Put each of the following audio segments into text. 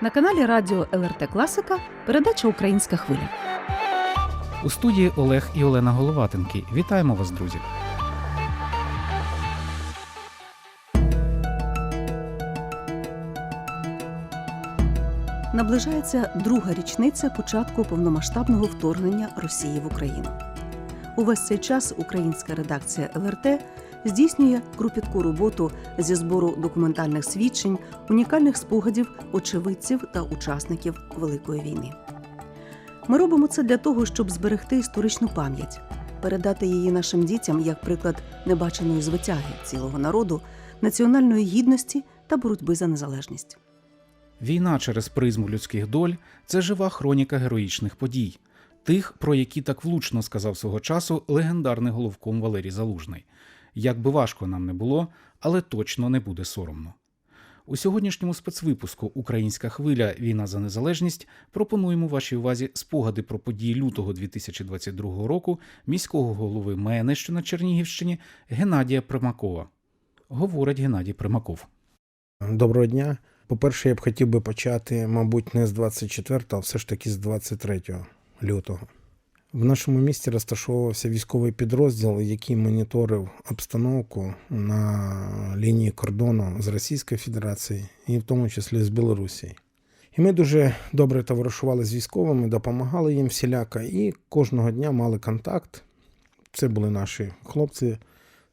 На каналі Радіо ЛРТ Класика передача Українська хвиля. У студії Олег і Олена Головатенки. Вітаємо вас, друзі! Наближається друга річниця початку повномасштабного вторгнення Росії в Україну. Увесь цей час українська редакція ЛРТ здійснює кропітку роботу зі збору документальних свідчень, унікальних спогадів очевидців та учасників Великої війни. Ми робимо це для того, щоб зберегти історичну пам'ять, передати її нашим дітям як приклад небаченої звитяги цілого народу, національної гідності та боротьби за незалежність. Війна через призму людських доль це жива хроніка героїчних подій, тих, про які так влучно сказав свого часу легендарний головком Валерій Залужний. Як би важко нам не було, але точно не буде соромно. У сьогоднішньому спецвипуску Українська хвиля Війна за незалежність пропонуємо вашій увазі спогади про події лютого 2022 року міського голови МЕНЕ, що на Чернігівщині Геннадія Примакова. Говорить Геннадій Примаков. Доброго дня. По-перше, я б хотів би почати, мабуть, не з 24, а все ж таки з 23 лютого. В нашому місті розташовувався військовий підрозділ, який моніторив обстановку на лінії кордону з Російською Федерацією і в тому числі з Білорусією. І ми дуже добре товаришували з військовими, допомагали їм всіляко і кожного дня мали контакт. Це були наші хлопці,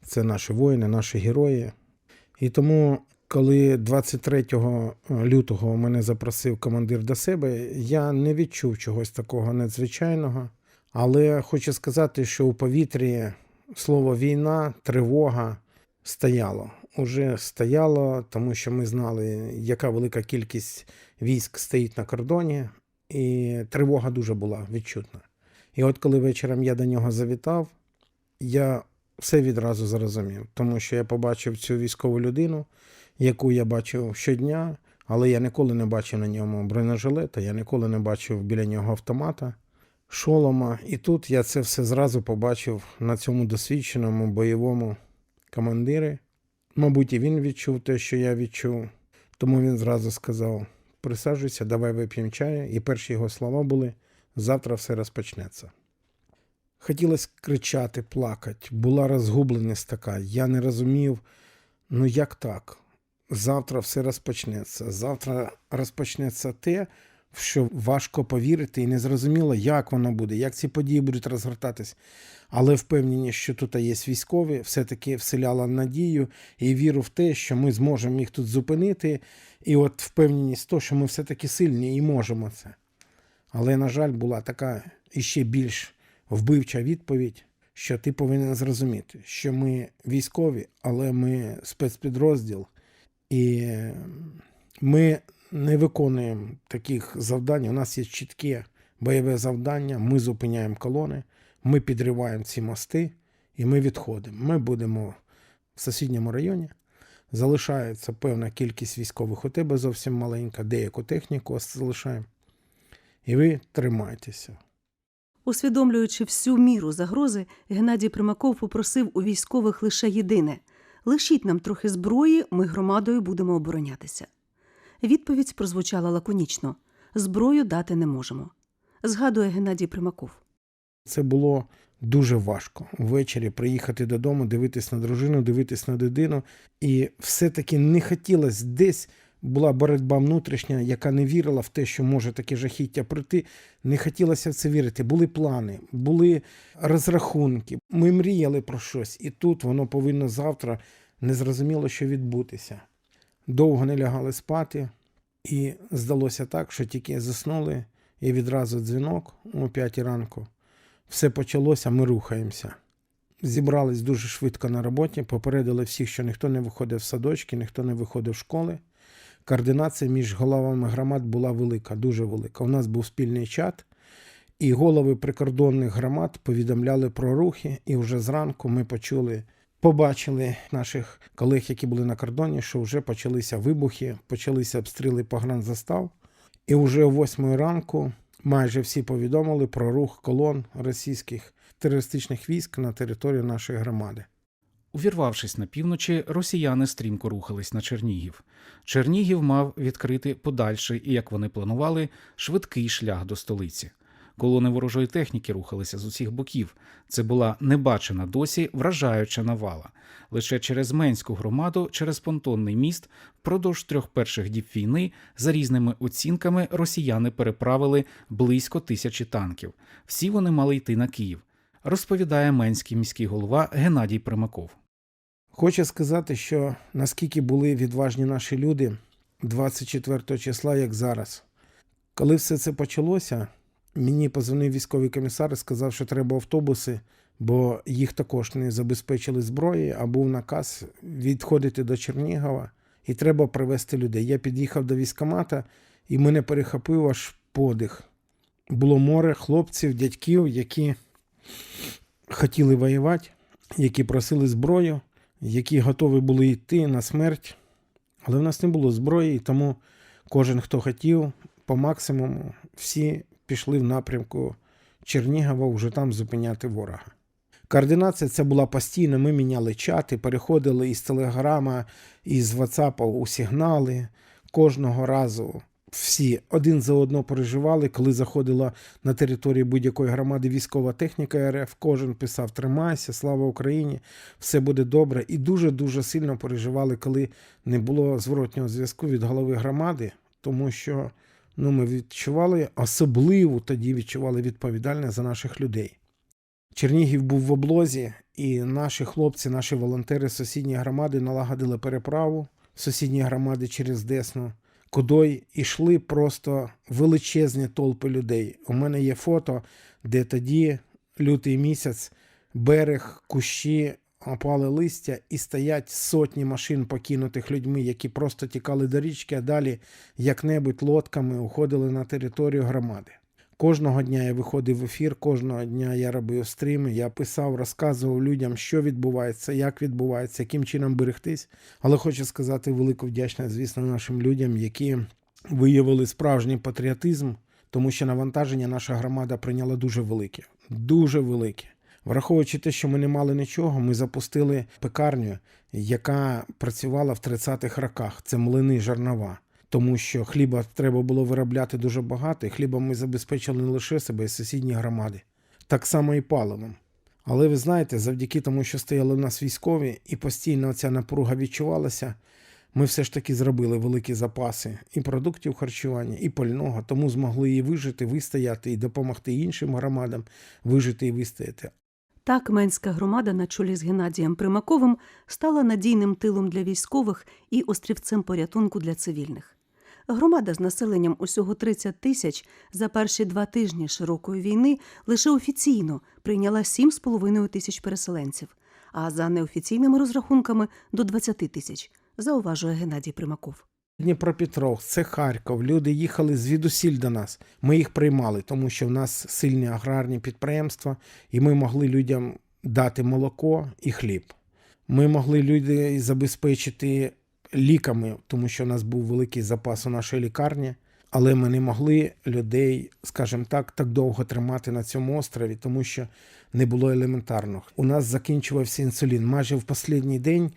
це наші воїни, наші герої. І тому коли 23 лютого мене запросив командир до себе, я не відчув чогось такого надзвичайного. Але хочу сказати, що у повітрі слово війна, тривога стояло. Уже стояло, тому що ми знали, яка велика кількість військ стоїть на кордоні, і тривога дуже була відчутна. І от коли вечором я до нього завітав, я все відразу зрозумів, тому що я побачив цю військову людину, яку я бачив щодня, але я ніколи не бачив на ньому бронежилета, я ніколи не бачив біля нього автомата, шолома. І тут я це все зразу побачив на цьому досвідченому бойовому командирі. Мабуть, і він відчув те, що я відчув, тому він зразу сказав: присаджуйся, давай вип'ємо чаю. І перші його слова були: завтра все розпочнеться. Хотілося кричати, плакати, була розгубленість така. Я не розумів, ну як так? Завтра все розпочнеться. Завтра розпочнеться те, що важко повірити, і не зрозуміло, як воно буде, як ці події будуть розгортатись. Але впевнені, що тут є військові, все-таки вселяла надію і віру в те, що ми зможемо їх тут зупинити. І от впевненість те, що ми все-таки сильні і можемо це. Але, на жаль, була така іще більш вбивча відповідь, що ти повинен зрозуміти, що ми військові, але ми спецпідрозділ, і ми не виконуємо таких завдань. У нас є чітке бойове завдання. Ми зупиняємо колони, ми підриваємо ці мости і ми відходимо. Ми будемо в сусідньому районі. Залишається певна кількість військових у тебе зовсім маленька, деяку техніку залишаємо. І ви тримайтеся. Усвідомлюючи всю міру загрози, Геннадій Примаков попросив у військових лише єдине лишіть нам трохи зброї, ми громадою будемо оборонятися. Відповідь прозвучала лаконічно зброю дати не можемо. Згадує Геннадій Примаков. Це було дуже важко ввечері приїхати додому, дивитись на дружину, дивитись на дитину. І все-таки не хотілося десь. Була боротьба внутрішня, яка не вірила в те, що може таке жахіття прийти. Не хотілося в це вірити. Були плани, були розрахунки. Ми мріяли про щось, і тут воно повинно завтра незрозуміло, що відбутися. Довго не лягали спати, і здалося так, що тільки заснули, і відразу дзвінок о 5 ранку. Все почалося, ми рухаємося. Зібрались дуже швидко на роботі, попередили всіх, що ніхто не виходив в садочки, ніхто не виходив в школи. Координація між головами громад була велика, дуже велика. У нас був спільний чат, і голови прикордонних громад повідомляли про рухи. І вже зранку ми почули, побачили наших колег, які були на кордоні, що вже почалися вибухи, почалися обстріли погранзастав. І вже о 8 ранку майже всі повідомили про рух колон російських терористичних військ на територію нашої громади. Увірвавшись на півночі, росіяни стрімко рухались на Чернігів. Чернігів мав відкрити подальший і, як вони планували, швидкий шлях до столиці. Колони ворожої техніки рухалися з усіх боків. Це була небачена досі вражаюча навала. Лише через Менську громаду, через понтонний міст, впродовж трьох перших діб війни, за різними оцінками, росіяни переправили близько тисячі танків. Всі вони мали йти на Київ, розповідає менський міський голова Геннадій Примаков. Хочу сказати, що наскільки були відважні наші люди 24 числа, як зараз. Коли все це почалося, мені позвонив військовий комісар і сказав, що треба автобуси, бо їх також не забезпечили зброєю, а був наказ відходити до Чернігова і треба привезти людей. Я під'їхав до військкомата і мене перехопив аж подих. Було море хлопців, дядьків, які хотіли воювати, які просили зброю які готові були йти на смерть, але в нас не було зброї, тому кожен, хто хотів, по максимуму, всі пішли в напрямку Чернігова вже там зупиняти ворога. Координація це була постійна. Ми міняли чати, переходили із Телеграма, із WhatsApp у сигнали. Кожного разу всі один за одно переживали, коли заходила на територію будь-якої громади військова техніка РФ. Кожен писав Тримайся, слава Україні, все буде добре. І дуже-дуже сильно переживали, коли не було зворотнього зв'язку від голови громади, тому що ну, ми відчували, особливо тоді відчували відповідальність за наших людей. Чернігів був в облозі, і наші хлопці, наші волонтери з сусідньої громади налагодили переправу в сусідні громади через Десну куди йшли просто величезні толпи людей. У мене є фото, де тоді, лютий місяць, берег, кущі, опали листя і стоять сотні машин, покинутих людьми, які просто тікали до річки, а далі як-небудь лодками уходили на територію громади. Кожного дня я виходив в ефір, кожного дня я робив стріми, я писав, розказував людям, що відбувається, як відбувається, яким чином берегтись. Але хочу сказати велику вдячність, звісно, нашим людям, які виявили справжній патріотизм, тому що навантаження наша громада прийняла дуже велике, дуже велике. Враховуючи те, що ми не мали нічого, ми запустили пекарню, яка працювала в 30-х роках. Це млини Жарнова тому що хліба треба було виробляти дуже багато, і хлібом ми забезпечили не лише себе, й сусідні громади. Так само і паливом. Але ви знаєте, завдяки тому, що стояли в нас військові, і постійно ця напруга відчувалася, ми все ж таки зробили великі запаси і продуктів харчування, і пального, тому змогли її вижити, вистояти і допомогти іншим громадам вижити і вистояти. Так, Менська громада на чолі з Геннадієм Примаковим стала надійним тилом для військових і острівцем порятунку для цивільних. Громада з населенням усього 30 тисяч за перші два тижні широкої війни лише офіційно прийняла 7,5 тисяч переселенців, а за неофіційними розрахунками до 20 тисяч, зауважує Геннадій Примаков. Дніпропетровськ, це Харків. Люди їхали звідусіль до нас. Ми їх приймали, тому що в нас сильні аграрні підприємства, і ми могли людям дати молоко і хліб. Ми могли людей забезпечити ліками, тому що у нас був великий запас у нашій лікарні, але ми не могли людей, скажімо так, так довго тримати на цьому острові, тому що не було елементарно. У нас закінчувався інсулін. Майже в останній день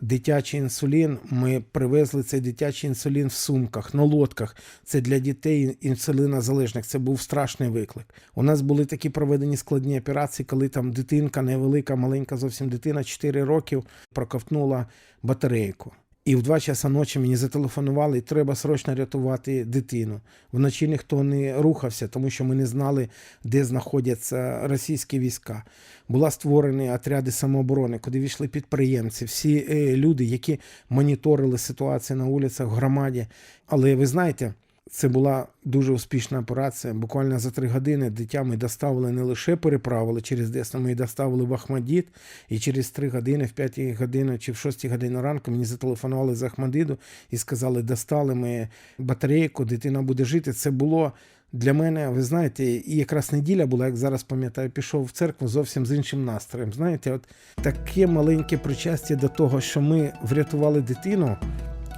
дитячий інсулін. Ми привезли цей дитячий інсулін в сумках, на лодках. Це для дітей інсулінозалежних. Це був страшний виклик. У нас були такі проведені складні операції, коли там дитинка невелика, маленька зовсім дитина, 4 років, проковтнула батарейку. І в 2 часа ночі мені зателефонували, і треба срочно рятувати дитину. Вночі ніхто не рухався, тому що ми не знали, де знаходяться російські війська. Була створені отряди самооборони, куди війшли підприємці, всі е, люди, які моніторили ситуацію на вулицях в громаді. Але ви знаєте, це була дуже успішна операція. Буквально за три години дитя ми доставили не лише переправили через Десну, ми доставили в Ахмадіт. І через три години, в п'ятій годині чи в шостій годині ранку мені зателефонували з Ахмадиду і сказали, достали ми батарейку, дитина буде жити. Це було. Для мене, ви знаєте, і якраз неділя була, як зараз пам'ятаю, пішов в церкву зовсім з іншим настроєм. Знаєте, от таке маленьке причастя до того, що ми врятували дитину,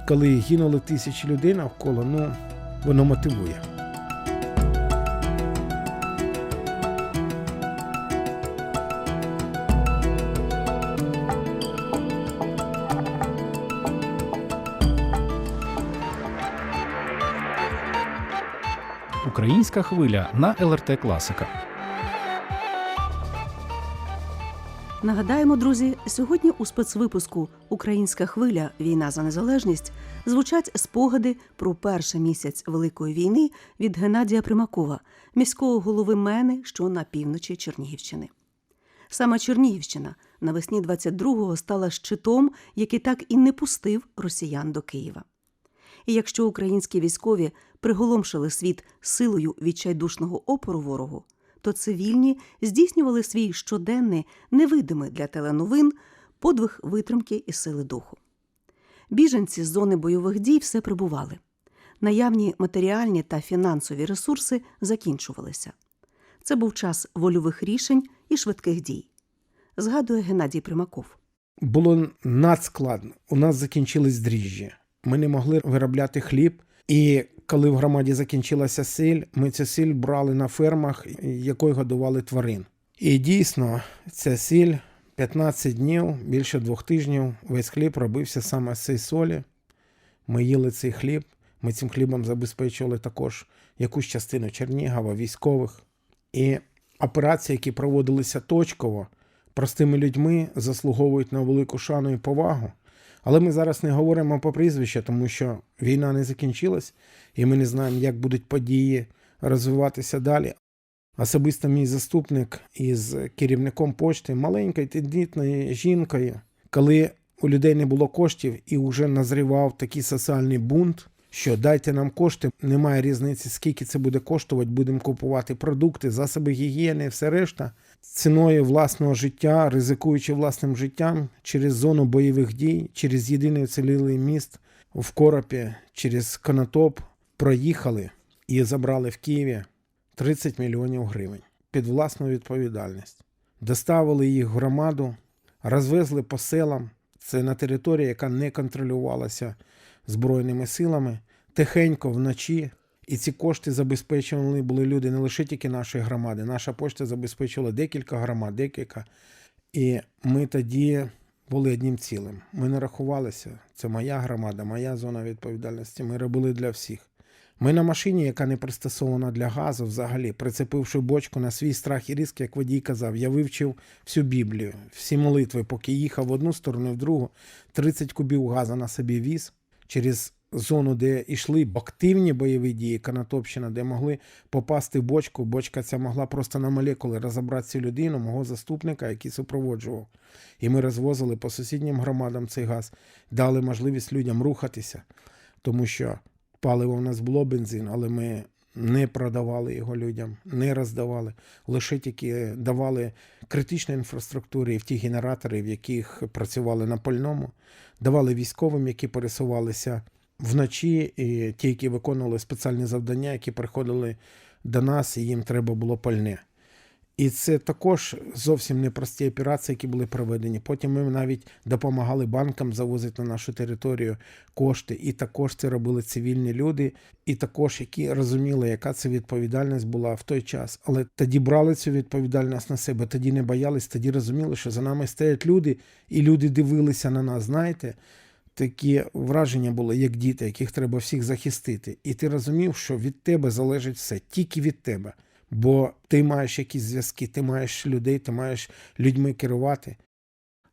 коли гинули тисячі людей навколо, ну воно мотивує. Українська хвиля на ЛРТ Класика. Нагадаємо, друзі, сьогодні у спецвипуску Українська хвиля Війна за незалежність звучать спогади про перший місяць Великої війни від Геннадія Примакова, міського голови Мени, що на півночі Чернігівщини. Саме Чернігівщина навесні 22-го стала щитом, який так і не пустив росіян до Києва. І якщо українські військові приголомшили світ силою відчайдушного опору ворогу, то цивільні здійснювали свій щоденний, невидимий для теленовин подвиг витримки і сили духу. Біженці з зони бойових дій все прибували. Наявні матеріальні та фінансові ресурси закінчувалися. Це був час вольових рішень і швидких дій. Згадує Геннадій Примаков. Було надскладно. У нас закінчились дріжджі. Ми не могли виробляти хліб. І коли в громаді закінчилася сіль, ми цю сіль брали на фермах, якою годували тварин. І дійсно, ця сіль 15 днів, більше двох тижнів, весь хліб робився саме з цієї солі. Ми їли цей хліб. Ми цим хлібом забезпечували також якусь частину Чернігова, військових. І операції, які проводилися точково, простими людьми, заслуговують на велику шану і повагу. Але ми зараз не говоримо по прізвищу, тому що війна не закінчилась, і ми не знаємо, як будуть події розвиватися далі. Особисто мій заступник із керівником почти, маленькою тендітною жінкою, коли у людей не було коштів і вже назрівав такий соціальний бунт, що дайте нам кошти, немає різниці, скільки це буде коштувати, будемо купувати продукти, засоби гігієни, все решта. Ціною власного життя, ризикуючи власним життям через зону бойових дій, через єдиний уцілілий міст в Коропі, через Конотоп проїхали і забрали в Києві 30 мільйонів гривень під власну відповідальність. Доставили їх в громаду, розвезли по селам. Це на території, яка не контролювалася Збройними силами, тихенько вночі. І ці кошти забезпечували були люди не лише тільки нашої громади. Наша пошта забезпечувала декілька громад, декілька. І ми тоді були одним цілим. Ми не рахувалися. Це моя громада, моя зона відповідальності. Ми робили для всіх. Ми на машині, яка не пристосована для газу, взагалі, прицепивши бочку на свій страх і ризик, як водій казав, я вивчив всю Біблію, всі молитви, поки їхав в одну сторону, в другу, 30 кубів газу на собі віз через зону, де йшли активні бойові дії, Канатопщина, де могли попасти в бочку. Бочка ця могла просто на молекули розібрати цю людину, мого заступника, який супроводжував. І ми розвозили по сусіднім громадам цей газ, дали можливість людям рухатися, тому що паливо в нас було бензин, але ми не продавали його людям, не роздавали, лише тільки давали критичній інфраструктурі в ті генератори, в яких працювали на пальному, давали військовим, які пересувалися вночі, і ті, які виконували спеціальні завдання, які приходили до нас, і їм треба було пальне. І це також зовсім непрості операції, які були проведені. Потім ми навіть допомагали банкам завозити на нашу територію кошти, і також це робили цивільні люди, і також які розуміли, яка це відповідальність була в той час. Але тоді брали цю відповідальність на себе, тоді не боялись, тоді розуміли, що за нами стоять люди, і люди дивилися на нас. Знаєте, такі враження були, як діти, яких треба всіх захистити. І ти розумів, що від тебе залежить все, тільки від тебе. Бо ти маєш якісь зв'язки, ти маєш людей, ти маєш людьми керувати.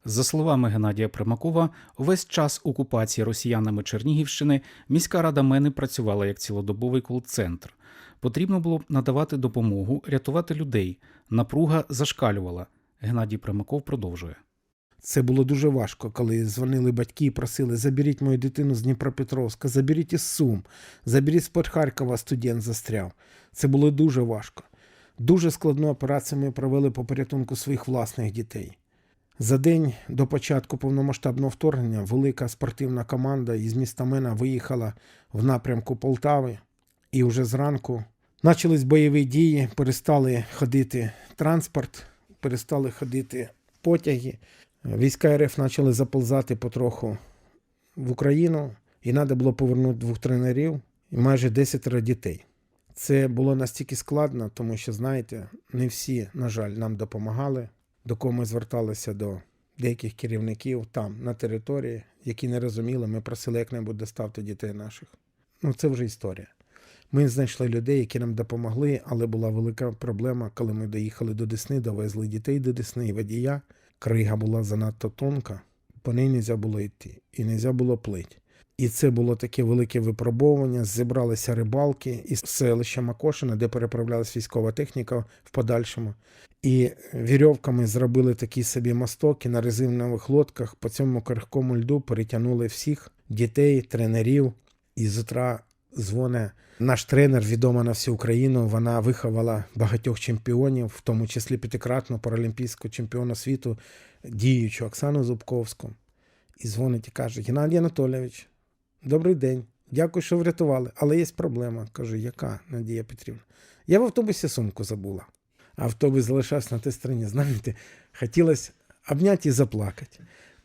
За словами Геннадія Примакова, весь час окупації росіянами Чернігівщини міська рада Мени працювала як цілодобовий кол-центр. Потрібно було надавати допомогу, рятувати людей. Напруга зашкалювала. Геннадій Примаков продовжує. Це було дуже важко, коли дзвонили батьки і просили: заберіть мою дитину з Дніпропетровська, заберіть із Сум, заберіть з-під Харкова, студент застряв. Це було дуже важко. Дуже складну операцію ми провели по порятунку своїх власних дітей. За день до початку повномасштабного вторгнення велика спортивна команда із міста Мена виїхала в напрямку Полтави, і вже зранку почались бойові дії, перестали ходити транспорт, перестали ходити потяги. Війська РФ почали заползати потроху в Україну, і треба було повернути двох тренерів і майже 10 дітей. Це було настільки складно, тому що, знаєте, не всі, на жаль, нам допомагали, до кого ми зверталися до деяких керівників там, на території, які не розуміли, ми просили як-небудь доставити дітей наших. Ну, це вже історія. Ми знайшли людей, які нам допомогли, але була велика проблема, коли ми доїхали до Десни, довезли дітей до Десни і водія. Крига була занадто тонка, по неї не можна було йти і не можна було плити. І це було таке велике випробовування. Зібралися рибалки із селища Макошина, де переправлялась військова техніка в подальшому. І вірьовками зробили такі собі мосток на резинових лодках по цьому крихкому льду перетягнули всіх дітей, тренерів. І з утра дзвоне наш тренер, відома на всю Україну. Вона виховала багатьох чемпіонів, в тому числі п'ятикратну паралімпійську чемпіона світу, діючу Оксану Зубковську. І дзвонить і каже: Геннадій Анатолійович, добрий день. Дякую, що врятували. Але є проблема. Кажу, яка Надія Петрівна? Я в автобусі сумку забула. Автобус залишався на тій стороні. Знаєте, хотілося обняти і заплакати.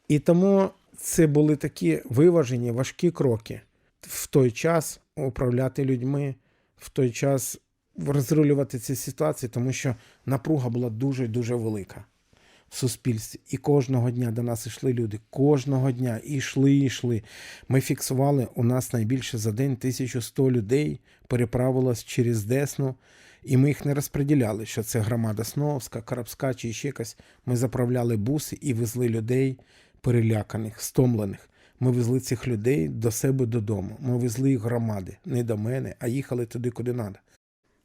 І тому це були такі виважені, важкі кроки в той час управляти людьми, в той час розрулювати ці ситуації, тому що напруга була дуже-дуже велика в суспільстві. І кожного дня до нас йшли люди. Кожного дня йшли, і йшли. Ми фіксували у нас найбільше за день 1100 людей переправилось через Десну. І ми їх не розподіляли, що це громада Сновська, Карабська чи ще якась. Ми заправляли буси і везли людей переляканих, стомлених. Ми везли цих людей до себе додому. Ми везли їх громади, не до мене, а їхали туди, куди треба.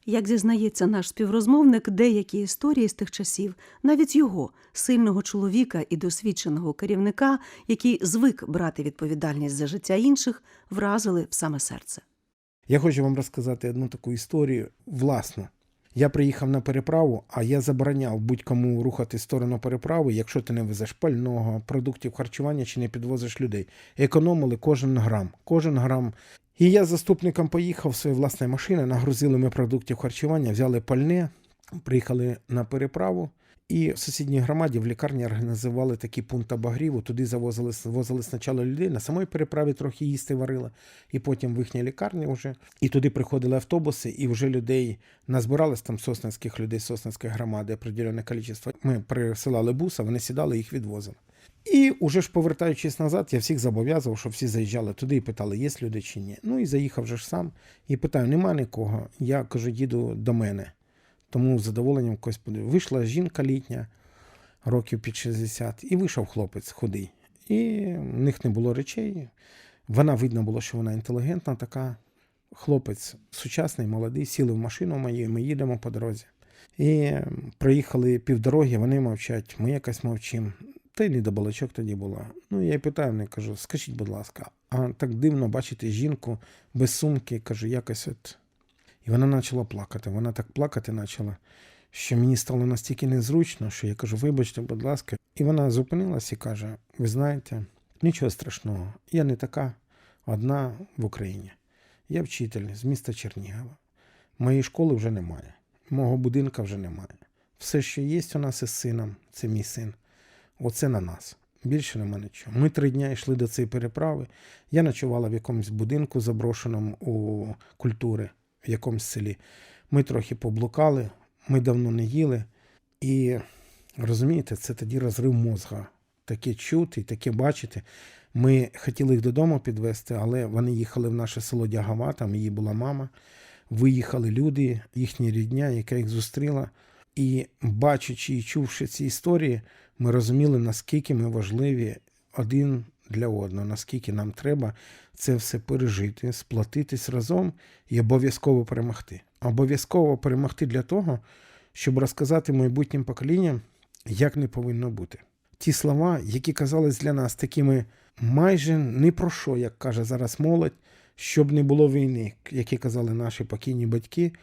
Як зізнається наш співрозмовник, деякі історії з тих часів, навіть його, сильного чоловіка і досвідченого керівника, який звик брати відповідальність за життя інших, вразили в саме серце. Я хочу вам розказати одну таку історію власну. Я приїхав на переправу, а я забороняв будь-кому рухати сторону переправи, якщо ти не везеш пального, продуктів харчування чи не підвозиш людей. Економили кожен грам, кожен грам. І я з заступником поїхав в своєю власною машини, нагрузили ми продуктів харчування, взяли пальне, приїхали на переправу. І в сусідній громаді в лікарні організували такий пункт обогріву. Туди завозили, возили спочатку людей, на самій переправі трохи їсти варили, і потім в їхній лікарні вже. І туди приходили автобуси, і вже людей назбиралось там сосницьких людей, сосницької громади, определене кількість. Ми присилали буса, вони сідали, їх відвозили. І уже ж повертаючись назад, я всіх зобов'язував, щоб всі заїжджали туди і питали, є люди чи ні. Ну і заїхав же ж сам і питаю: нема нікого. Я кажу, їду до мене. Тому з задоволенням когось подивив. Вийшла жінка літня, років під 60, і вийшов хлопець худий. І в них не було речей. Вона видно було, що вона інтелігентна така. Хлопець сучасний, молодий, сіли в машину мою, ми їдемо по дорозі. І проїхали півдороги, вони мовчать, ми якось мовчимо. Та й не до балачок тоді була. Ну, я й питаю, не кажу, скажіть, будь ласка, а так дивно бачити жінку без сумки, кажу, якось от. І вона почала плакати. Вона так плакати почала, що мені стало настільки незручно, що я кажу, вибачте, будь ласка. І вона зупинилась і каже: ви знаєте, нічого страшного, я не така одна в Україні. Я вчитель з міста Чернігова. Моєї школи вже немає, мого будинка вже немає. Все, що є у нас із сином, це мій син. Оце на нас. Більше нема нічого. Ми три дні йшли до цієї переправи. Я ночувала в якомусь будинку, заброшеному у культури, в якомусь селі. Ми трохи поблукали, ми давно не їли. І розумієте, це тоді розрив мозга. Таке чути, таке бачити. Ми хотіли їх додому підвезти, але вони їхали в наше село Дягава, там її була мама. Виїхали люди, їхня рідня, яка їх зустріла. І бачачи і чувши ці історії, ми розуміли, наскільки ми важливі один для одного, наскільки нам треба це все пережити, сплатитись разом і обов'язково перемогти. Обов'язково перемогти для того, щоб розказати майбутнім поколінням, як не повинно бути. Ті слова, які казались для нас такими майже не про що, як каже зараз молодь, щоб не було війни, які казали наші покійні батьки.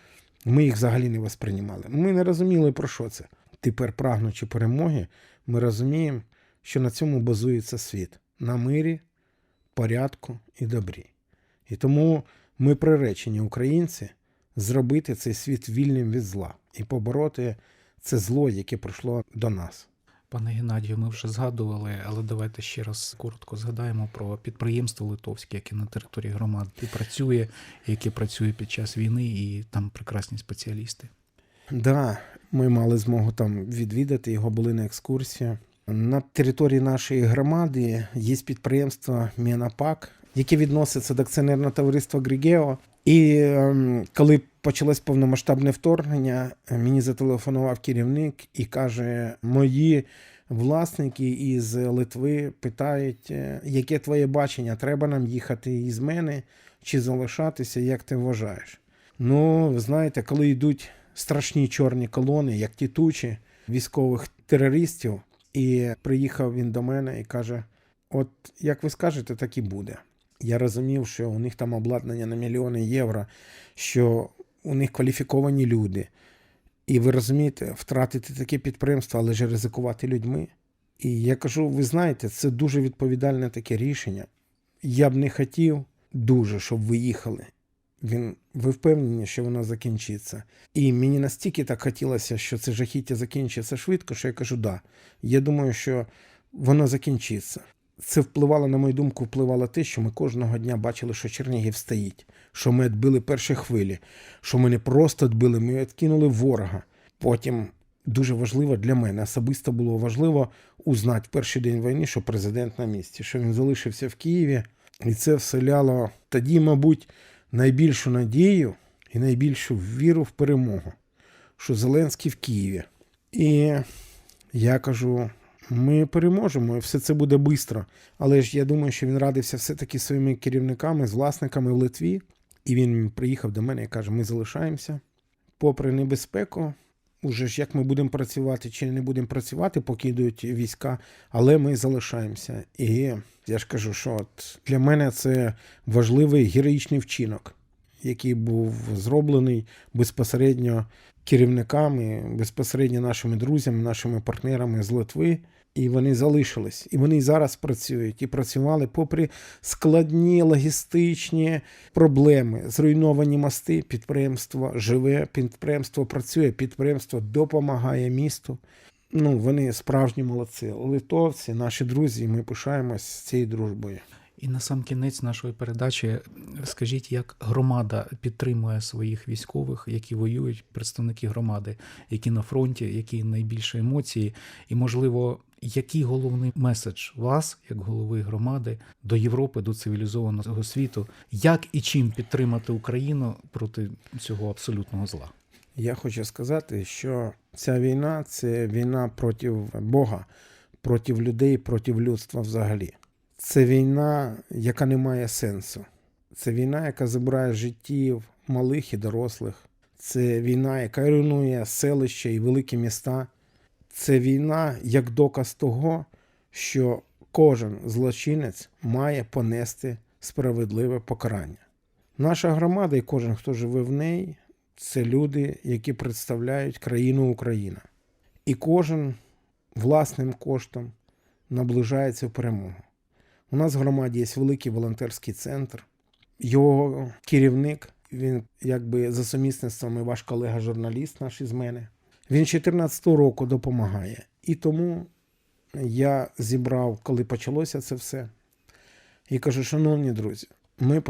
Ми їх взагалі не восприймали. Ми не розуміли, про що це. Тепер, прагнучи перемоги, ми розуміємо, що на цьому базується світ на мирі, порядку і добрі. І тому ми приречені, українці, зробити цей світ вільним від зла і побороти це зло, яке прийшло до нас. Пане Геннадію, ми вже згадували, але давайте ще раз коротко згадаємо про підприємство Литовське, яке на території громади працює, яке працює під час війни, і там прекрасні спеціалісти. Да, ми мали змогу там відвідати його, були на екскурсії. На території нашої громади є підприємство Мінапак, яке відноситься до акціонерного товариства Грігео. І ем, коли почалось повномасштабне вторгнення, мені зателефонував керівник і каже: мої власники із Литви питають, е, яке твоє бачення, треба нам їхати із мене чи залишатися, як ти вважаєш? Ну, ви знаєте, коли йдуть страшні чорні колони, як ті тучі військових терористів, і приїхав він до мене і каже: От як ви скажете, так і буде. Я розумів, що у них там обладнання на мільйони євро, що у них кваліфіковані люди. І ви розумієте, втратити таке підприємство, але ж ризикувати людьми. І я кажу: ви знаєте, це дуже відповідальне таке рішення. Я б не хотів дуже, щоб ви їхали. Він, ви впевнені, що воно закінчиться. І мені настільки так хотілося, що це жахіття закінчиться швидко, що я кажу, да. Я думаю, що воно закінчиться. Це впливало, на мою думку, впливало те, що ми кожного дня бачили, що Чернігів стоїть, що ми відбили перші хвилі, що ми не просто відбили, ми відкинули ворога. Потім дуже важливо для мене особисто було важливо узнати в перший день війни, що президент на місці, що він залишився в Києві, і це вселяло тоді, мабуть, найбільшу надію і найбільшу віру в перемогу, що Зеленський в Києві. І я кажу: ми переможемо, і все це буде швидко. Але ж я думаю, що він радився все-таки своїми керівниками, з власниками в Литві. І він приїхав до мене і каже: ми залишаємося. Попри небезпеку, уже ж як ми будемо працювати чи не будемо працювати, поки йдуть війська, але ми залишаємося. І я ж кажу, що от для мене це важливий героїчний вчинок, який був зроблений безпосередньо керівниками, безпосередньо нашими друзями, нашими партнерами з Литви. І вони залишились, і вони зараз працюють і працювали попри складні логістичні проблеми, зруйновані мости. Підприємство живе, підприємство працює, підприємство допомагає місту. Ну, вони справжні молодці. Литовці, наші друзі, і ми пишаємось цією дружбою. І на сам кінець нашої передачі скажіть, як громада підтримує своїх військових, які воюють, представники громади, які на фронті, які найбільше емоції, і, можливо, який головний меседж вас, як голови громади, до Європи, до цивілізованого світу, як і чим підтримати Україну проти цього абсолютного зла? Я хочу сказати, що ця війна це війна проти Бога, проти людей, проти людства взагалі. Це війна, яка не має сенсу. Це війна, яка забирає життів малих і дорослих. Це війна, яка руйнує селища і великі міста. Це війна як доказ того, що кожен злочинець має понести справедливе покарання. Наша громада і кожен, хто живе в неї, це люди, які представляють країну Україна. І кожен власним коштом наближається в перемогу. У нас в громаді є великий волонтерський центр. Його керівник, він якби за сумісництвом і ваш колега-журналіст наш із мене. Він 14 року допомагає. І тому я зібрав, коли почалося це все, і кажу: шановні друзі, ми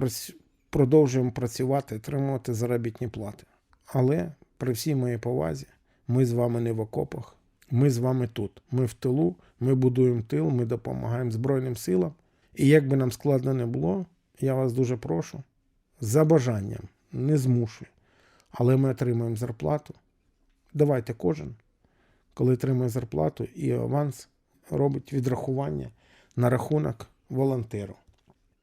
продовжуємо працювати, отримувати заробітні плати. Але при всій моїй повазі, ми з вами не в окопах, ми з вами тут. Ми в тилу, ми будуємо тил, ми допомагаємо Збройним силам. І як би нам складно не було, я вас дуже прошу, за бажанням, не змушую, але ми отримуємо зарплату. Давайте кожен, коли отримує зарплату, і аванс робить відрахування на рахунок волонтеру.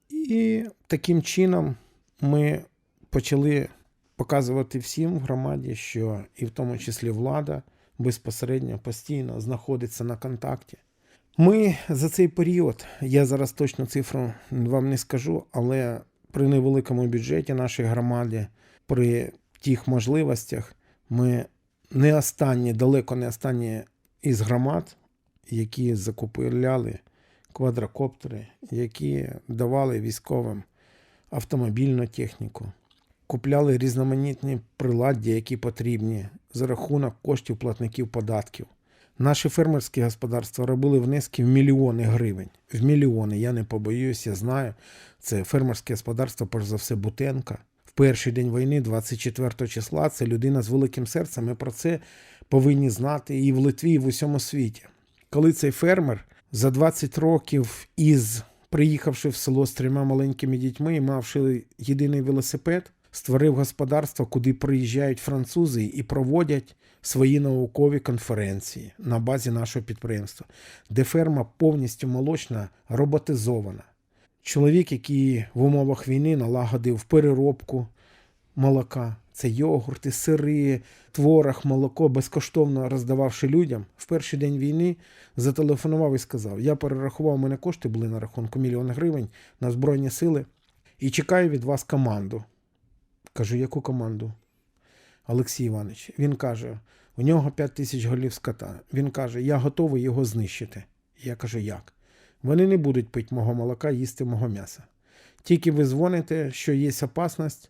І таким чином ми почали показувати всім в громаді, що і в тому числі влада безпосередньо постійно знаходиться на контакті. Ми за цей період, я зараз точну цифру вам не скажу, але при невеликому бюджеті нашої громади, при тих можливостях, ми не останні, далеко не останні із громад, які закупляли квадрокоптери, які давали військовим автомобільну техніку, купляли різноманітні приладдя, які потрібні за рахунок коштів платників податків. Наші фермерські господарства робили внески в мільйони гривень. В мільйони, я не побоююсь, я знаю. Це фермерське господарство, перш за все, Бутенка. Перший день війни, 24 числа, це людина з великим серцем. Ми про це повинні знати і в Литві, і в усьому світі. Коли цей фермер за 20 років із приїхавши в село з трьома маленькими дітьми і мавши єдиний велосипед, створив господарство, куди приїжджають французи і проводять свої наукові конференції на базі нашого підприємства, де ферма повністю молочна, роботизована. Чоловік, який в умовах війни налагодив переробку молока, це йогурти, сири, творог, молоко, безкоштовно роздававши людям, в перший день війни зателефонував і сказав: Я перерахував, мене кошти були на рахунку мільйон гривень на Збройні сили і чекаю від вас команду. Кажу, яку команду? Олексій Іванович. Він каже: у нього 5 тисяч голів скота. Він каже, я готовий його знищити. Я кажу, як? Вони не будуть пити мого молока, їсти мого м'яса. Тільки ви дзвоните, що є опасність.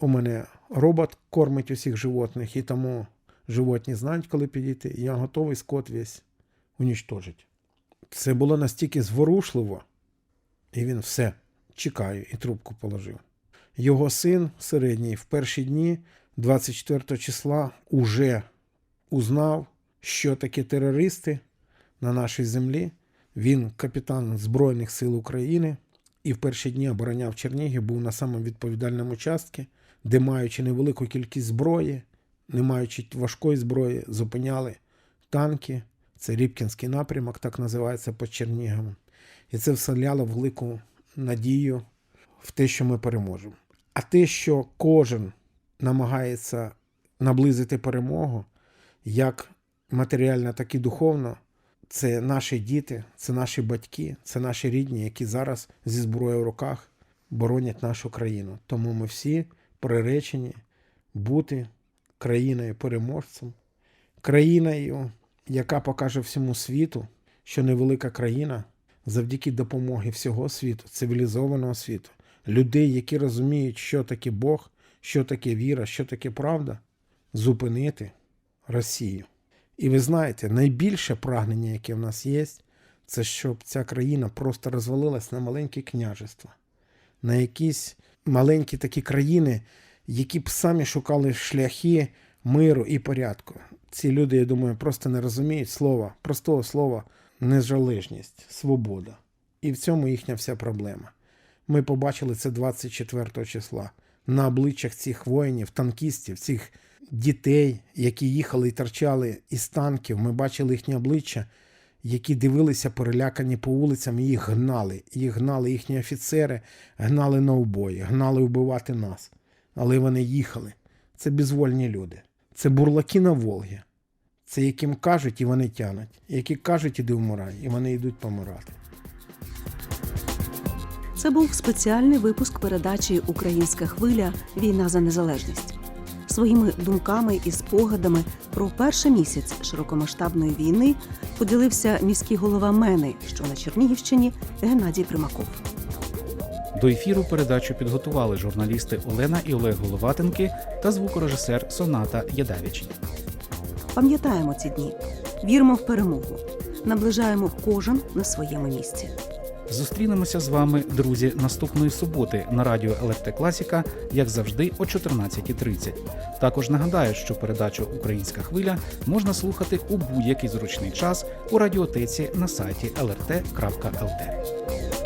У мене робот кормить усіх животних, і тому животні знають, коли підійти. Я готовий скот весь унічтожити. Це було настільки зворушливо, і він все чекаю і трубку положив. Його син середній в перші дні 24 числа уже узнав, що таке терористи на нашій землі. Він капітан Збройних сил України і в перші дні обороняв Чернігів, був на самому відповідальному участку, де, маючи невелику кількість зброї, не маючи важкої зброї, зупиняли танки. Це Рібкінський напрямок, так називається під Черніговом. І це вселяло велику надію в те, що ми переможемо. А те, що кожен намагається наблизити перемогу, як матеріально, так і духовно, це наші діти, це наші батьки, це наші рідні, які зараз зі зброєю в руках боронять нашу країну. Тому ми всі приречені бути країною переможцем, країною, яка покаже всьому світу, що невелика країна завдяки допомоги всього світу, цивілізованого світу, людей, які розуміють, що таке Бог, що таке віра, що таке правда, зупинити Росію. І ви знаєте, найбільше прагнення, яке в нас є, це щоб ця країна просто розвалилась на маленькі княжества, на якісь маленькі такі країни, які б самі шукали шляхи миру і порядку. Ці люди, я думаю, просто не розуміють слова, простого слова незалежність, свобода. І в цьому їхня вся проблема. Ми побачили це 24 числа на обличчях цих воїнів, танкістів, цих дітей, які їхали і торчали із танків. Ми бачили їхні обличчя, які дивилися перелякані по вулицям, і їх гнали. Їх гнали їхні офіцери, гнали на убої, гнали вбивати нас. Але вони їхали. Це безвольні люди. Це бурлаки на Волгі. Це яким кажуть, і вони тянуть. Які кажуть, іди вмирай, і вони йдуть помирати. Це був спеціальний випуск передачі Українська хвиля Війна за незалежність. Своїми думками і спогадами про перший місяць широкомасштабної війни поділився міський голова Мени, що на Чернігівщині Геннадій Примаков. До ефіру передачу підготували журналісти Олена і Олег Головатенки та звукорежисер Соната Ядавіч. Пам'ятаємо ці дні, віримо в перемогу, наближаємо кожен на своєму місці. Зустрінемося з вами, друзі, наступної суботи на радіо ЛРТ Класіка, як завжди, о 14.30. Також нагадаю, що передачу Українська хвиля можна слухати у будь-який зручний час у радіотеці на сайті lrt.lt.